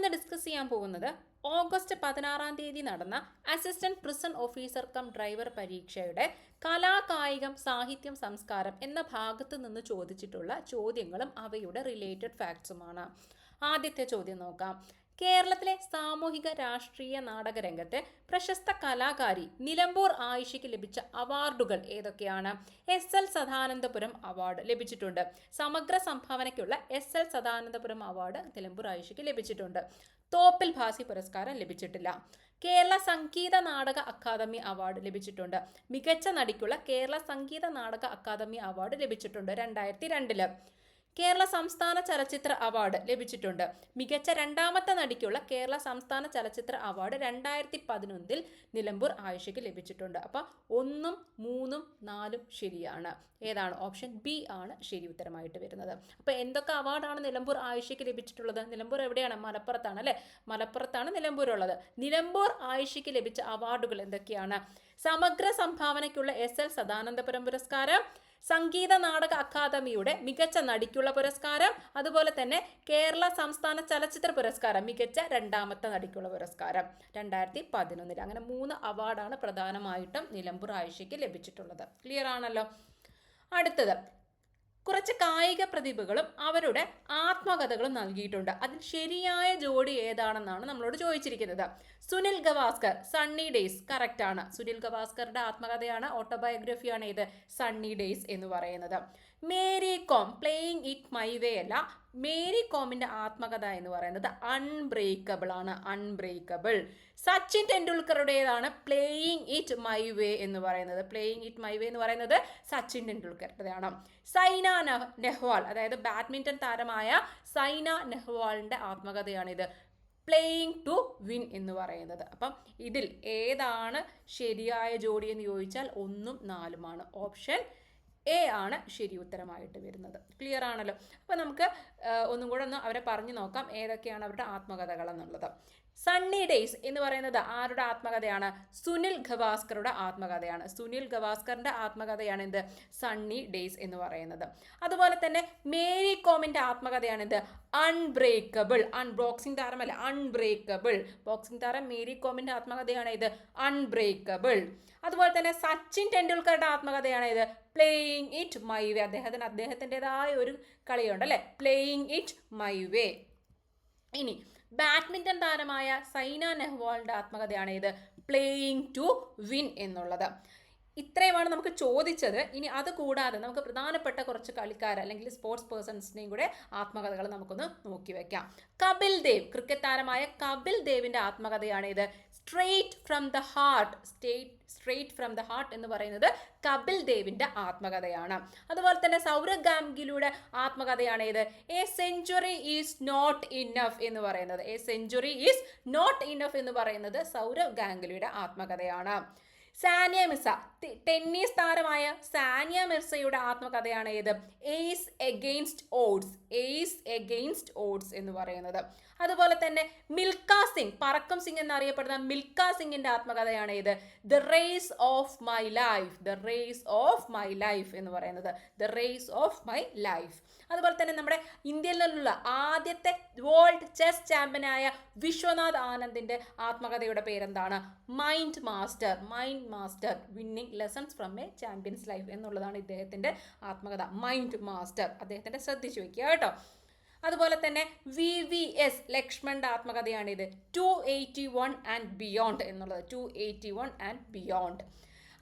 നമ്മളിന്ന് ഡിസ്കസ് ചെയ്യാൻ പോകുന്നത് ഓഗസ്റ്റ് പതിനാറാം തീയതി നടന്ന assistant prison officer cum driver പരീക്ഷയുടെ കലാകായികം സാഹിത്യം സംസ്കാരം എന്ന ഭാഗത്ത് നിന്ന് ചോദിച്ചിട്ടുള്ള ചോദ്യങ്ങളും അവയുടെ റിലേറ്റഡ് ഫാക്ട്സുമാണ് ആദ്യത്തെ ചോദ്യം നോക്കാം. കേരളത്തിലെ സാമൂഹിക രാഷ്ട്രീയ നാടകരംഗത്തെ പ്രശസ്ത കലാകാരി നിലമ്പൂർ ആയിഷയ്ക്ക് ലഭിച്ച അവാർഡുകൾ ഏതൊക്കെയാണ്? എസ് എൽ സദാനന്ദപുരം അവാർഡ് ലഭിച്ചിട്ടുണ്ട്. സമഗ്ര സംഭാവനയ്ക്കുള്ള S L Sadanandapuram award Nilambur ആയിഷയ്ക്ക് ലഭിച്ചിട്ടുണ്ട്. തോപ്പിൽ ഭാസി പുരസ്കാരം ലഭിച്ചിട്ടില്ല. കേരള സംഗീത നാടക അക്കാദമി അവാർഡ് ലഭിച്ചിട്ടുണ്ട്. മികച്ച നടിക്കുള്ള കേരള സംഗീത നാടക അക്കാദമി അവാർഡ് ലഭിച്ചിട്ടുണ്ട് രണ്ടായിരത്തി രണ്ടിൽ. കേരള സംസ്ഥാന ചലച്ചിത്ര അവാർഡ് ലഭിച്ചിട്ടുണ്ട്. മികച്ച രണ്ടാമത്തെ നടിക്കുള്ള കേരള സംസ്ഥാന ചലച്ചിത്ര അവാർഡ് രണ്ടായിരത്തി പതിനൊന്നിൽ നിലമ്പൂർ ആയിഷയ്ക്ക് ലഭിച്ചിട്ടുണ്ട്. അപ്പം ഒന്നും മൂന്നും നാലും ശരിയാണ്. ഏതാണ്? ഓപ്ഷൻ ബി ആണ് ശരി ഉത്തരമായിട്ട് വരുന്നത്. അപ്പോൾ എന്തൊക്കെ അവാർഡാണ് നിലമ്പൂർ ആയിഷയ്ക്ക് ലഭിച്ചിട്ടുള്ളത്? നിലമ്പൂർ എവിടെയാണ്? മലപ്പുറത്താണ് അല്ലേ? മലപ്പുറത്താണ് നിലമ്പൂർ ഉള്ളത്. നിലമ്പൂർ ആയിഷയ്ക്ക് ലഭിച്ച അവാർഡുകൾ എന്തൊക്കെയാണ്? സമഗ്ര സംഭാവനയ്ക്കുള്ള എസ് എൽ സദാനന്ദപുരം പുരസ്കാരം സംഗീത നാടക അക്കാദമിയുടെ മികച്ച നടിക്കുള്ള പുരസ്കാരം അതുപോലെ തന്നെ കേരള സംസ്ഥാന ചലച്ചിത്ര പുരസ്കാരം മികച്ച രണ്ടാമത്തെ നടിക്കുള്ള പുരസ്കാരം രണ്ടായിരത്തി പതിനൊന്നിൽ അങ്ങനെ മൂന്ന് അവാർഡാണ് പ്രധാനമായിട്ടും നിലമ്പൂർ ആയിഷയ്ക്ക് ലഭിച്ചിട്ടുള്ളത്. ക്ലിയർ ആണല്ലോ? അടുത്തത്. കുറച്ച് കായിക പ്രതിഭകളും അവരുടെ ആത്മകഥകളും നൽകിയിട്ടുണ്ട്. അതിൽ ശരിയായ ജോഡി ഏതാണെന്നാണ് നമ്മളോട് ചോദിച്ചിരിക്കുന്നത്. Sunil Gavaskar sunny days correct ആണ്. സുനിൽ ഗവാസ്കറുടെ ആത്മകഥയാണ് ഓട്ടോബയോഗ്രഫിയാണ് ഇത് സണ്ണി ഡേയ്സ് എന്ന് പറയുന്നത്. Mary Kom playing it my way അല്ല മേരി കോമിന്റെ ആത്മകഥ എന്ന് പറയുന്നത് അൺബ്രേക്കബിൾ ആണ് അൺബ്രേക്കബിൾ സച്ചിൻ ടെണ്ടുൽക്കറുടേതാണ് പ്ലേയിങ് ഇറ്റ് മൈ വേ എന്ന് പറയുന്നത്. പ്ലേയിങ് ഇറ്റ് മൈ വേ എന്ന് പറയുന്നത് സച്ചിൻ ടെണ്ടുൽക്കറുടേതാണ്. സൈന നെഹ്- നെഹ്വാൾ അതായത് ബാഡ്മിന്റൺ താരമായ സൈന നെഹ്വാളിന്റെ ആത്മകഥയാണിത്. പ്ലേയിങ് ടു വിൻ എന്ന് പറയുന്നത്. അപ്പം ഇതിൽ ഏതാണ് ശരിയായ ജോഡി എന്ന് ചോദിച്ചാൽ ഒന്നും നാലുമാണ്. ഓപ്ഷൻ എ ആണ് ശരി ഉത്തരമായിട്ട് വരുന്നത്. ക്ലിയർ ആണല്ലോ? അപ്പോൾ നമുക്ക് ഒന്നും കൂടെ ഒന്ന് അവരെ പറഞ്ഞു നോക്കാം ഏതൊക്കെയാണ് അവരുടെ ആത്മകഥകൾ എന്നുള്ളത്. സണ്ണി ഡേയ്സ് എന്ന് പറയുന്നത് ആരുടെ ആത്മകഥയാണ്? സുനിൽ ഗവാസ്കറുടെ ആത്മകഥയാണ്. സുനിൽ ഗവാസ്കറിന്റെ ആത്മകഥയാണ് എന്ത്? സണ്ണി ഡേയ്സ് എന്ന് പറയുന്നത്. അതുപോലെ തന്നെ മേരി കോമിന്റെ ആത്മകഥയാണ് എന്ത്? അൺബ്രേക്കബിൾ അൺ ബോക്സിംഗ് താരമല്ല അൺബ്രേക്കബിൾ ബോക്സിംഗ് താരം മേരി കോമിന്റെ ആത്മകഥയാണ് ഇത് അൺബ്രേക്കബിൾ അതുപോലെ തന്നെ സച്ചിൻ ടെണ്ടുൽക്കറുടെ ആത്മകഥയാണ് ഇത് പ്ലേയിങ് ഇറ്റ് മൈ വേ അദ്ദേഹത്തിന് അദ്ദേഹത്തിന്റെതായ ഒരു കളിയുണ്ട് അല്ലേ? പ്ലേയിങ് ഇറ്റ് മൈ വേ ഇനി ബാഡ്മിന്റൺ താരമായ സൈന നെഹ്വാളിന്റെ ആത്മകഥയാണ് ഇത്. പ്ലേയിങ് ടു വിൻ എന്നുള്ളത്. ഇത്രയുമാണ് നമുക്ക് ചോദിച്ചത്. ഇനി അത് കൂടാതെ നമുക്ക് പ്രധാനപ്പെട്ട കുറച്ച് കളിക്കാർ അല്ലെങ്കിൽ സ്പോർട്സ് പേഴ്സൺസിനെയും കൂടെ ആത്മകഥകൾ നമുക്കൊന്ന് നോക്കി വയ്ക്കാം കപിൽ ദേവ് ക്രിക്കറ്റ് താരമായ കപിൽ ദേവിന്റെ ആത്മകഥയാണ് ഇത്. Straight from the heart state straight from the heart എന്ന് പറയുന്നത് കപിൽ ദേവിന്റെ ആത്മകഥയാണ്. അതുപോലെ തന്നെ സൗരവ് ഗാംഗിലിയുടെ ആത്മകഥയാണ് ഇത് a century is not enough എന്ന് പറയുന്നത്. A century is not enough എന്ന് പറയുന്നത് സൗരവ് ഗാംഗുലിയുടെ ആത്മകഥയാണ്. സാനിയ മിർസ ടെന്നീസ് താരമായ സാനിയ മിർസയുടെ ആത്മകഥയാണ് ഏത്? Ace against odds ace against odds എന്ന് പറയുന്നത്. അതുപോലെ തന്നെ മിൽക്ക സിംഗ് പറക്കം സിംഗ് എന്നറിയപ്പെടുന്ന മിൽക്ക സിംഗിന്റെ ആത്മകഥയാണ് ഇത്. The race of my life the race of my life എന്ന് പറയുന്നത്. The race of my life അതുപോലെ തന്നെ നമ്മുടെ ഇന്ത്യയിൽ നിന്നുള്ള ആദ്യത്തെ വേൾഡ് ചെസ് ചാമ്പ്യനായ വിശ്വനാഥ് ആനന്ദിന്റെ ആത്മകഥയുടെ പേരെന്താണ്? Mind master mind master winning lessons from a champion's life എന്നുള്ളതാണ് ഇദ്ദേഹത്തിന്റെ ആത്മകഥ. മൈൻഡ് മാസ്റ്റർ അദ്ദേഹത്തിന്റെ ശ്രദ്ധിച്ചു വെക്കുക കേട്ടോ. അതുപോലെ തന്നെ വി വി എസ് ലക്ഷ്മണന്റെ ആത്മകഥയാണിത്. Two eighty one and beyond എന്നുള്ളത്. Two eighty one and beyond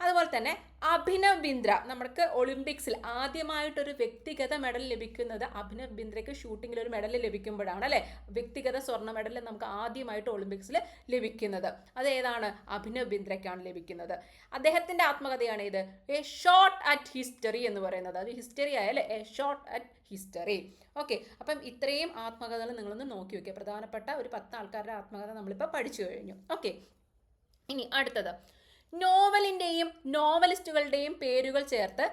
അതുപോലെ തന്നെ അഭിനവ് ബിന്ദ്ര. നമുക്ക് ഒളിമ്പിക്സിൽ ആദ്യമായിട്ടൊരു വ്യക്തിഗത മെഡൽ ലഭിക്കുന്നത് അഭിനവ് ബിന്ദ്രയ്ക്ക് ഷൂട്ടിങ്ങിൽ ഒരു മെഡൽ ലഭിക്കുമ്പോഴാണ് അല്ലേ? വ്യക്തിഗത സ്വർണ മെഡൽ നമുക്ക് ആദ്യമായിട്ട് ഒളിമ്പിക്സിൽ ലഭിക്കുന്നത്. അത് ഏതാണ്? അഭിനവ് ബിന്ദ്രയ്ക്കാണ് ലഭിക്കുന്നത്. അദ്ദേഹത്തിന്റെ ആത്മകഥയാണ് ഇത്. എ ഷോർട്ട് അറ്റ് ഹിസ്റ്ററി എന്ന് പറയുന്നത്. അത് history ആയാലേ a shot at history. Okay. അപ്പം ഇത്രയും ആത്മകഥകൾ നിങ്ങളൊന്ന് നോക്കി വയ്ക്കുക പ്രധാനപ്പെട്ട ഒരു പത്ത് ആൾക്കാരുടെ ആത്മകഥ നമ്മളിപ്പോൾ പഠിച്ചു കഴിഞ്ഞു. ഓക്കെ. ഇനി അടുത്തത്. നോവലിന്റെയും നോവലിസ്റ്റുകളുടെയും പേരുകൾ ചേർത്ത്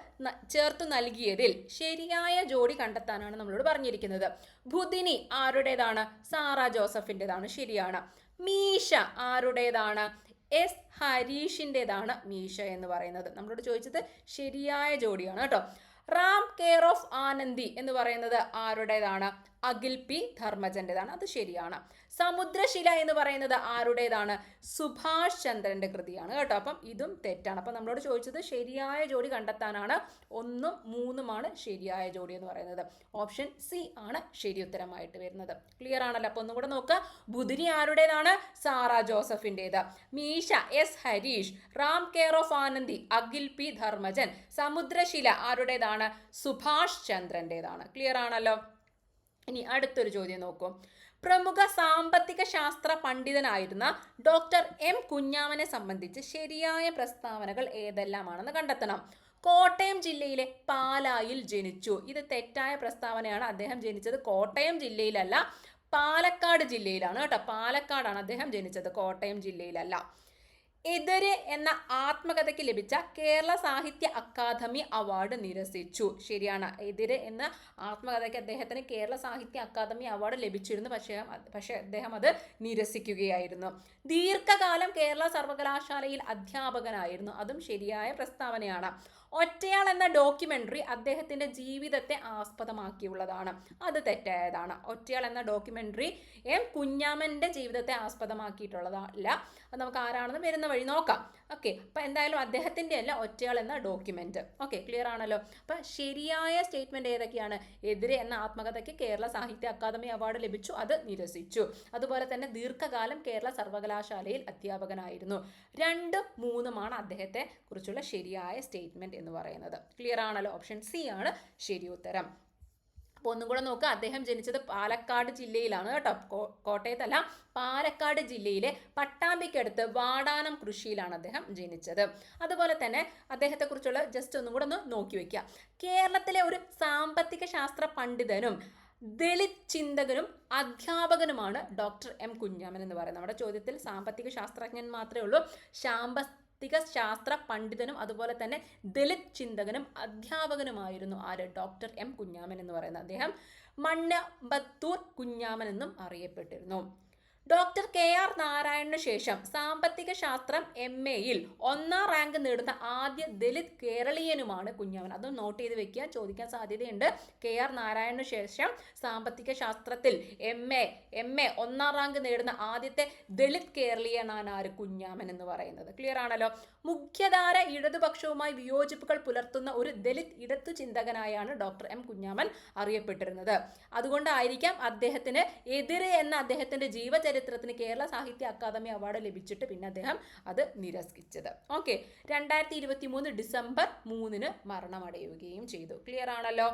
ചേർത്തു നൽകിയതിൽ ശരിയായ ജോഡി കണ്ടെത്താനാണ് നമ്മളോട് പറഞ്ഞിരിക്കുന്നത്. ബുധിനി ആരുടേതാണ്? സാറ ജോസഫിന്റെതാണ് ശരിയാണ്. മീശ ആരുടേതാണ്? എസ് ഹരീഷിന്റെതാണ് മീശ എന്ന് പറയുന്നത്. നമ്മളോട് ചോദിച്ചത് ശരിയായ ജോഡിയാണ് കേട്ടോ. റാം കെയർ ഓഫ് ആനന്ദി എന്ന് പറയുന്നത് ആരുടേതാണ്? അഖിൽ പി ധർമ്മജന്റെതാണ് അത് ശരിയാണ്. സമുദ്രശില എന്ന് പറയുന്നത് ആരുടേതാണ്? സുഭാഷ് ചന്ദ്രന്റെ കൃതിയാണ് കേട്ടോ. അപ്പം ഇതും തെറ്റാണ്. അപ്പം നമ്മളോട് ചോദിച്ചത് ശരിയായ ജോഡി കണ്ടെത്താനാണ്. ഒന്നും മൂന്നുമാണ് ശരിയായ ജോഡി എന്ന് പറയുന്നത്. ഓപ്ഷൻ സി ആണ് ശരി ഉത്തരമായിട്ട് വരുന്നത്. ക്ലിയർ ആണല്ലോ. അപ്പോൾ ഒന്നും കൂടെ നോക്കുക ബുധിനി ആരുടേതാണ്? Sara ജോസഫിന്റെത് Meesha S Harish Ram care of Anandi Akhil P Dharmajan. Samudrashila ആരുടേതാണ്? സുഭാഷ് ചന്ദ്രന്റെതാണ് ക്ലിയർ ആണല്ലോ? ഇനി അടുത്തൊരു ചോദ്യം നോക്കൂ. പ്രമുഖ സാമ്പത്തിക ശാസ്ത്ര പണ്ഡിതനായിരുന്ന ഡോക്ടർ എം കുഞ്ഞാമനെ സംബന്ധിച്ച് ശരിയായ പ്രസ്താവനകൾ ഏതെല്ലാമാണെന്ന് കണ്ടെത്തണം. കോട്ടയം ജില്ലയിലെ പാലായിൽ ജനിച്ചു. ഇത് തെറ്റായ പ്രസ്താവനയാണ്. അദ്ദേഹം ജനിച്ചത് കോട്ടയം ജില്ലയിലല്ല പാലക്കാട് ജില്ലയിലാണ് കേട്ടോ. പാലക്കാടാണ് അദ്ദേഹം ജനിച്ചത് കോട്ടയം ജില്ലയിലല്ല. എതിര് എന്ന ആത്മകഥയ്ക്ക് ലഭിച്ച കേരള സാഹിത്യ അക്കാദമി അവാർഡ് നിരസിച്ചു. ശരിയാണ്. എതിര് എന്ന ആത്മകഥയ്ക്ക് അദ്ദേഹത്തിന് കേരള സാഹിത്യ അക്കാദമി അവാർഡ് ലഭിച്ചിരുന്നു. പക്ഷേ പക്ഷേ അദ്ദേഹം അത് നിരസിക്കുകയായിരുന്നു. ദീർഘകാലം കേരള സർവകലാശാലയിൽ അധ്യാപകനായിരുന്നു. അതും ശരിയായ പ്രസ്താവനയാണ്. ഒറ്റയാൾ എന്ന ഡോക്യുമെന്ററി അദ്ദേഹത്തിന്റെ ജീവിതത്തെ ആസ്പദമാക്കിയുള്ളതാണ്. അത് തെറ്റായതാണ്. ഒറ്റയാൾ എന്ന ഡോക്യുമെന്ററി എം കുഞ്ഞാമന്റെ ജീവിതത്തെ ആസ്പദമാക്കിയിട്ടുള്ളതല്ല. അത് നമുക്ക് ആരാണെന്ന് വരുന്ന വഴി നോക്കാം. ഓക്കെ അപ്പം എന്തായാലും അദ്ദേഹത്തിന്റെ അല്ല ഒറ്റയാൾ എന്ന ഡോക്യുമെന്റ് ഓക്കെ ക്ലിയർ ആണല്ലോ. അപ്പം ശരിയായ സ്റ്റേറ്റ്മെന്റ് ഏതൊക്കെയാണ്? എതിരെ എന്ന ആത്മകഥയ്ക്ക് കേരള സാഹിത്യ അക്കാദമി അവാർഡ് ലഭിച്ചു അത് നിരസിച്ചു. അതുപോലെ തന്നെ ദീർഘകാലം കേരള സർവകലാശാലയിൽ അധ്യാപകനായിരുന്നു. രണ്ട് മൂന്നുമാണ് അദ്ദേഹത്തെ കുറിച്ചുള്ള ശരിയായ സ്റ്റേറ്റ്മെന്റ് എന്ന് പറയുന്നത്. ക്ലിയർ ആണല്ലോ? ഓപ്ഷൻ സി ആണ് ശരി ഉത്തരം. അപ്പോൾ ഒന്നും കൂടെ നോക്കുക അദ്ദേഹം ജനിച്ചത് പാലക്കാട് ജില്ലയിലാണ് കേട്ടോ. കോട്ടയത്തല്ല പാലക്കാട് ജില്ലയിലെ പട്ടാമ്പിക്കടുത്ത് വാടാനം കൃഷിയിലാണ് അദ്ദേഹം ജനിച്ചത്. അതുപോലെ തന്നെ അദ്ദേഹത്തെക്കുറിച്ചുള്ള ജസ്റ്റ് ഒന്നും കൂടെ ഒന്ന് നോക്കി വയ്ക്കുക കേരളത്തിലെ ഒരു സാമ്പത്തിക ശാസ്ത്ര പണ്ഡിതനും ദളിത് ചിന്തകനും അധ്യാപകനുമാണ് ഡോക്ടർ എം കുഞ്ഞാമൻ എന്ന് പറയുന്നത്. നമ്മുടെ ചോദ്യത്തിൽ സാമ്പത്തിക ശാസ്ത്രജ്ഞൻ മാത്രമേ ഉള്ളൂ. സാമ്പത്തിക ശാസ്ത്ര പണ്ഡിതനും അതുപോലെ തന്നെ ദളിത് ചിന്തകനും അധ്യാപകനുമായിരുന്നു ആര്? ഡോക്ടർ എം കുഞ്ഞാമൻ എന്ന് പറയുന്ന അദ്ദേഹം. മണ്ണ ബത്തൂർ കുഞ്ഞാമൻ എന്നും അറിയപ്പെട്ടിരുന്നു. ഡോക്ടർ കെ ആർ നാരായണന് ശേഷം സാമ്പത്തിക ശാസ്ത്രം എം എയിൽ ഒന്നാം റാങ്ക് നേടുന്ന ആദ്യ ദലിത് കേരളീയനുമാണ് കുഞ്ഞവൻ. അത് നോട്ട് ചെയ്ത് വെക്കുക. ചോദിക്കാൻ സാധ്യതയുണ്ട്. കെ ആർ നാരായണന് ശേഷം സാമ്പത്തിക ശാസ്ത്രത്തിൽ എം എ എം എ ഒന്നാം റാങ്ക് നേടുന്ന ആദ്യത്തെ ദലിത് കേരളീയനാണ് ആര്? കുഞ്ഞാമൻ എന്ന് പറയുന്നത്. ക്ലിയർ ആണല്ലോ? മുഖ്യധാര ഇടതുപക്ഷവുമായി വിയോജിപ്പുകൾ പുലർത്തുന്ന ഒരു ദലിത് ഇടത്തു ചിന്തകനായാണ് ഡോക്ടർ എം കുഞ്ഞാമൻ അറിയപ്പെട്ടിരുന്നത്. അതുകൊണ്ടായിരിക്കാം അദ്ദേഹത്തിന് എതിരെ എന്ന അദ്ദേഹത്തിന്റെ ജീവചരിത്രത്തിന് കേരള സാഹിത്യ അക്കാദമി അവാർഡ് ലഭിച്ചിട്ട് പിന്നെ അദ്ദേഹം അത് നിരസിച്ചത്. ഓക്കെ രണ്ടായിരത്തി ഇരുപത്തി മൂന്ന് ഡിസംബർ മൂന്നിന് മരണമടയുകയും ചെയ്തു. ക്ലിയർ ആണല്ലോ?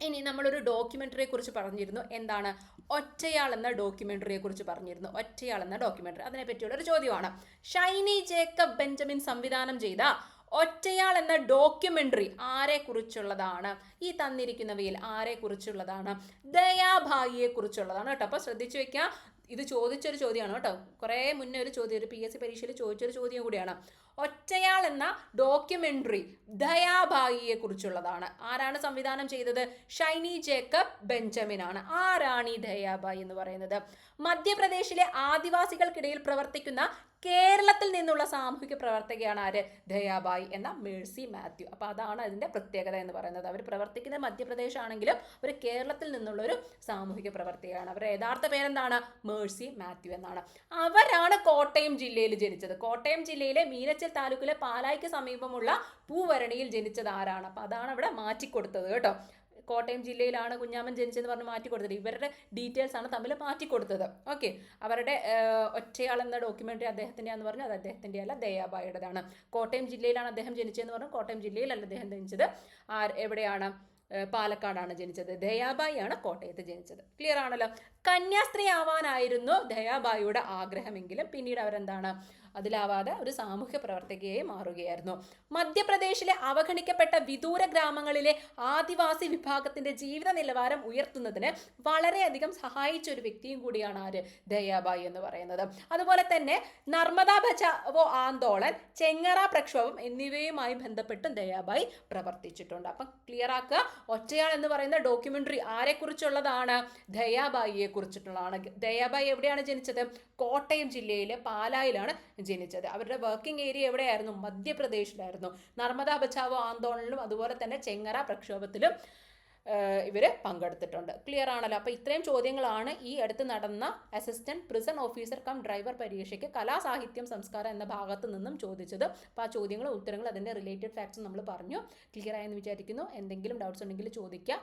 ഇനി നമ്മളൊരു ഡോക്യുമെന്ററിയെ കുറിച്ച് പറഞ്ഞിരുന്നു. എന്താണ്? ഒറ്റയാൾ എന്ന ഡോക്യുമെന്ററിയെ കുറിച്ച് പറഞ്ഞിരുന്നു. ഒറ്റയാൾ എന്ന ഡോക്യുമെന്ററി അതിനെ പറ്റിയുള്ള ഒരു ചോദ്യമാണ്. ഷൈനി ജേക്കബ് ബെഞ്ചമിൻ സംവിധാനം ചെയ്ത ഒറ്റയാൾ എന്ന ഡോക്യുമെന്ററി ആരെക്കുറിച്ചുള്ളതാണ്. ഈ തന്നിരിക്കുന്നവയിൽ ആരെക്കുറിച്ചുള്ളതാണ്? കുറിച്ചുള്ളതാണ് ദയാഭായിയെ കുറിച്ചുള്ളതാണ് കേട്ടോ. അപ്പോൾ ശ്രദ്ധിച്ചു വെക്കുക ഇത് ചോദിച്ചൊരു ചോദ്യമാണ് കേട്ടോ. കുറേ മുന്നേ ഒരു ചോദ്യം ഒരു പി എസ് സി പരീക്ഷയിൽ ചോദിച്ചൊരു ചോദ്യം കൂടിയാണ്. ഒറ്റയാൾ എന്ന ഡോക്യുമെന്ററി ദയാഭായിയെ കുറിച്ചുള്ളതാണ് ആരാണ് സംവിധാനം ചെയ്തത്? ഷൈനി ജേക്കബ് ബെഞ്ചമിൻ ആണ് ആരാണ് ഈ ദയാഭായി എന്ന് പറയുന്നത്? മധ്യപ്രദേശിലെ ആദിവാസികൾക്കിടയിൽ പ്രവർത്തിക്കുന്ന കേരളത്തിൽ നിന്നുള്ള സാമൂഹിക പ്രവർത്തകയാണ് ആര്? ദയാബായി എന്ന മേഴ്സി മാത്യു. അപ്പോൾ അതാണ് അതിന്റെ പ്രത്യേകത എന്ന് പറയുന്നത്. അവർ പ്രവർത്തിക്കുന്നത് മധ്യപ്രദേശ് ആണെങ്കിലും അവർ കേരളത്തിൽ നിന്നുള്ള ഒരു സാമൂഹിക പ്രവർത്തകയാണ് അവരുടെ യഥാർത്ഥ പേരെന്താണ്? മേഴ്സി മാത്യു എന്നാണ്. അവരാണ് കോട്ടയം ജില്ലയിൽ ജനിച്ചത്. കോട്ടയം ജില്ലയിലെ മീനച്ചൽ താലൂക്കിലെ പാലായ്ക്ക് സമീപമുള്ള പൂവരണിയിൽ ജനിച്ചത് ആരാണ്? അപ്പോൾ അതാണ് അവിടെ മാറ്റിക്കൊടുത്തത് കേട്ടോ. കോട്ടയം ജില്ലയിലാണ് കുഞ്ഞാമൻ ജനിച്ചതെന്ന് പറഞ്ഞ് മാറ്റി കൊടുത്തത്. ഇവരുടെ ഡീറ്റെയിൽസ് ആണ് തമ്മിൽ മാറ്റി കൊടുത്തത്. ഓക്കെ അവരുടെ ഒറ്റയാളെന്ന എന്ന ഡോക്യുമെന്ററി പറഞ്ഞു അത് അദ്ദേഹത്തിന്റെ അല്ല ദയാബായുടേതാണ് കോട്ടയം ജില്ലയിലാണ് അദ്ദേഹം ജനിച്ചതെന്ന് പറഞ്ഞു കോട്ടയം ജില്ലയിലല്ല അദ്ദേഹം ജനിച്ചത്. ആർ എവിടെയാണ് പാലക്കാടാണ് ജനിച്ചത്. ദയാബായി ആണ് കോട്ടയത്ത് ജനിച്ചത്. ക്ലിയർ ആണല്ലോ? കന്യാസ്ത്രീ ആവാനായിരുന്നു ദയാബായിയുടെ ആഗ്രഹമെങ്കിലും. പിന്നീട് അവരെന്താണ് അതിലാവാതെ ഒരു സാമൂഹ്യ പ്രവർത്തകയായി മാറുകയായിരുന്നു. മധ്യപ്രദേശിലെ അവഗണിക്കപ്പെട്ട വിദൂര ഗ്രാമങ്ങളിലെ ആദിവാസി വിഭാഗത്തിന്റെ ജീവിത നിലവാരം ഉയർത്തുന്നതിന് വളരെയധികം സഹായിച്ച ഒരു വ്യക്തിയും കൂടിയാണ് ആര്? ദയാബായി എന്ന് പറയുന്നത്. അതുപോലെ തന്നെ നർമ്മദ ബചാവോ ആന്തോളൻ ചെങ്ങറ പ്രക്ഷോഭം എന്നിവയുമായി ബന്ധപ്പെട്ടും ദയാബായി പ്രവർത്തിച്ചിട്ടുണ്ട്. അപ്പം ക്ലിയർ ആക്കുക. ഒറ്റയാൾ എന്ന് പറയുന്ന ഡോക്യുമെന്ററി ആരെക്കുറിച്ചുള്ളതാണ്? ദയാബായിയെ കുറിച്ചിട്ടുള്ളതാണ് ദയാബായി എവിടെയാണ് ജനിച്ചത്? കോട്ടയം ജില്ലയിലെ പാലായിലാണ് ജനിച്ചത്. അവരുടെ വർക്കിംഗ് ഏരിയ എവിടെയായിരുന്നു? മധ്യപ്രദേശിലായിരുന്നു. നർമ്മദ ബച്ചാവോ ആന്തോളനിലും അതുപോലെ തന്നെ ചെങ്ങറ പ്രക്ഷോഭത്തിലും ഇവർ പങ്കെടുത്തിട്ടുണ്ട്. ക്ലിയർ ആണല്ലോ? അപ്പോൾ ഇത്രയും ചോദ്യങ്ങളാണ് ഈ അടുത്ത് നടന്ന assistant prison officer cum driver പരീക്ഷയ്ക്ക് കലാസാഹിത്യം സംസ്കാരം എന്ന ഭാഗത്ത് നിന്നും ചോദിച്ചത് അപ്പോൾ ആ ചോദ്യങ്ങളും ഉത്തരങ്ങളും അതിന്റെ റിലേറ്റഡ് ഫാക്ട്സും നമ്മൾ പറഞ്ഞു. ക്ലിയർ ആയെന്ന് വിചാരിക്കുന്നു. എന്തെങ്കിലും ഡൗട്ട്സ് ഉണ്ടെങ്കിൽ ചോദിക്കുക.